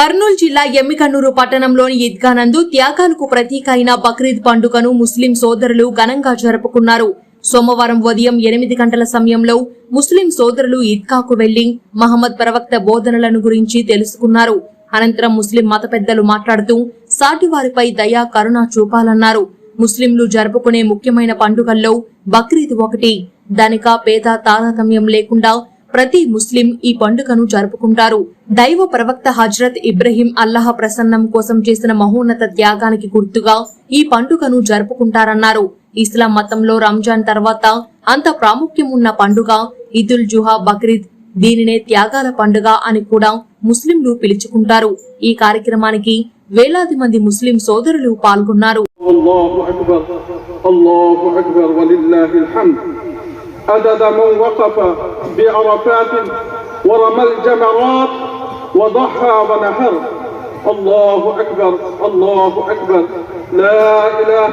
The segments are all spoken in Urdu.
కర్నూలు జిల్లా ఎమ్మికన్నూరు పట్టణంలోని ఈద్గానందు త్యాగాలకు ప్రతీక అయిన బక్రీద్ పండుగను ముస్లిం సోదరులు ఘనంగా జరుపుకున్నారు. సోమవారం ఉదయం ఎనిమిది గంటల సమయంలో ముస్లిం సోదరులు ఈద్గాకు వెళ్ళి మహమ్మద్ ప్రవక్త బోధనలను గురించి తెలుసుకున్నారు. అనంతరం ముస్లిం మత పెద్దలు మాట్లాడుతూ సాటివారిపై దయా కరుణ చూపాలన్నారు. ముస్లింలు జరుపుకునే ముఖ్యమైన పండుగల్లో బక్రీద్ ఒకటి. ధనిక పేద తారతమ్యం లేకుండా ప్రతి ముస్లిం ఈ పండుగను జరుపుకుంటారు. దైవ ప్రవక్త హజ్రత్ ఇబ్రహీం అల్లాహ్ ప్రసన్నం కోసం చేసిన మహోన్నత త్యాగానికి గుర్తుగా ఈ పండుగను జరుపుకుంటారన్నారు. ఇస్లాం మతంలో రంజాన్ తర్వాత అంత ప్రాముఖ్యం ఉన్న పండుగ ఈదుల్ జుహా బక్రీద్. దీనినే త్యాగాల పండుగ అని కూడా ముస్లింలు పిలుచుకుంటారు. ఈ కార్యక్రమానికి వేలాది మంది ముస్లిం సోదరులు పాల్గొన్నారు. عدد من وقف بعرفات ورمى الجمرات وضحى ونهر الله أكبر الله أكبر لا إله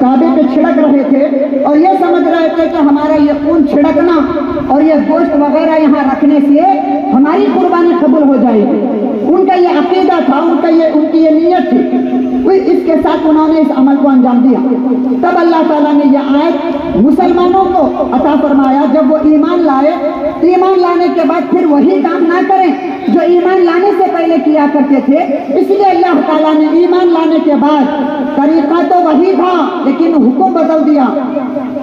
کعبے پہ چھڑک رہے تھے اور یہ سمجھ رہے تھے کہ ہمارا یہ خون چھڑکنا اور یہ گوشت وغیرہ یہاں رکھنے سے ہماری قربانی قبول ہو جائے گی۔ ان کا یہ عقیدہ تھا، ان کا یہ ان کی یہ نیت تھی۔ اس کے ساتھ انہوں نے اس عمل کو انجام دیا۔ تب اللہ تعالیٰ نے یہ آیت مسلمانوں کو عطا فرمایا، جب وہ ایمان لائے، ایمان لانے کے بعد پھر وہی کام نہ کریں جو ایمان لانے سے پہلے کیا کرتے تھے۔ اس لیے اللہ تعالیٰ نے ایمان لانے کے بعد طریقہ تو وہی تھا، لیکن حکم بدل دیا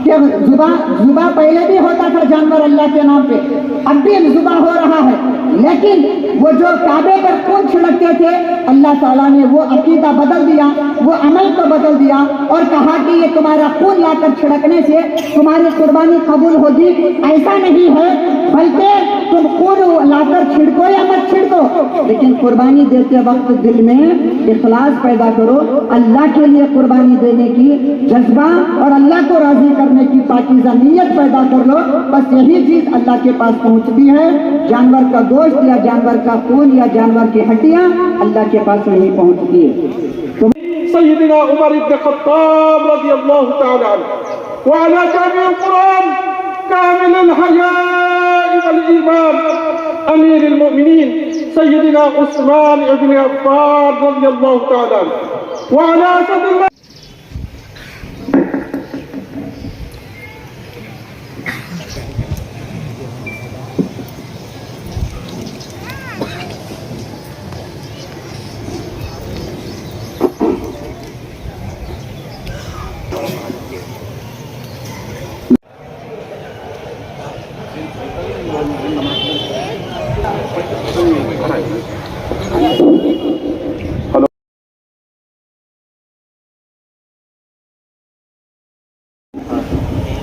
کہ زباں زباں پہلے بھی ہوتا تھا جانور اللہ کے نام پہ، اب بھی زباں ہو رہا ہے۔ لیکن وہ جو کعبے پر خون چھڑکتے تھے، اللہ تعالیٰ نے وہ عقیدہ بدل دیا، وہ عمل کو بدل دیا اور کہا کہ یہ تمہارا خون لا کر چھڑکنے سے تمہاری قربانی قبول ہوگی۔ ایسا نہیں ہے، بلکہ تم خون لا کر چھڑکو یا مت چھڑکو۔ لیکن قربانی دیتے وقت دل میں اخلاص پیدا کرو۔ اللہ کے لیے قربانی دینے کی جذبہ اور اللہ کو راضی کرنے پاکیزہ نیت پیدا کر لو، بس یہی چیز اللہ کے پاس پہنچتی ہے۔ جانور کا گوشت یا جانور کا خون یا جانور کی ہڈیاں اللہ کے پاس نہیں پہنچتی۔ ہے تو سيدنا عمر بن الخطاب رضي الله تعالى عنه وعلى جامع القرآن كامل الحياء والإيمان أمير المؤمنين سيدنا عثمان بن عفان رضي الله تعالى عنه وعلى أسد Thank uh you. -huh.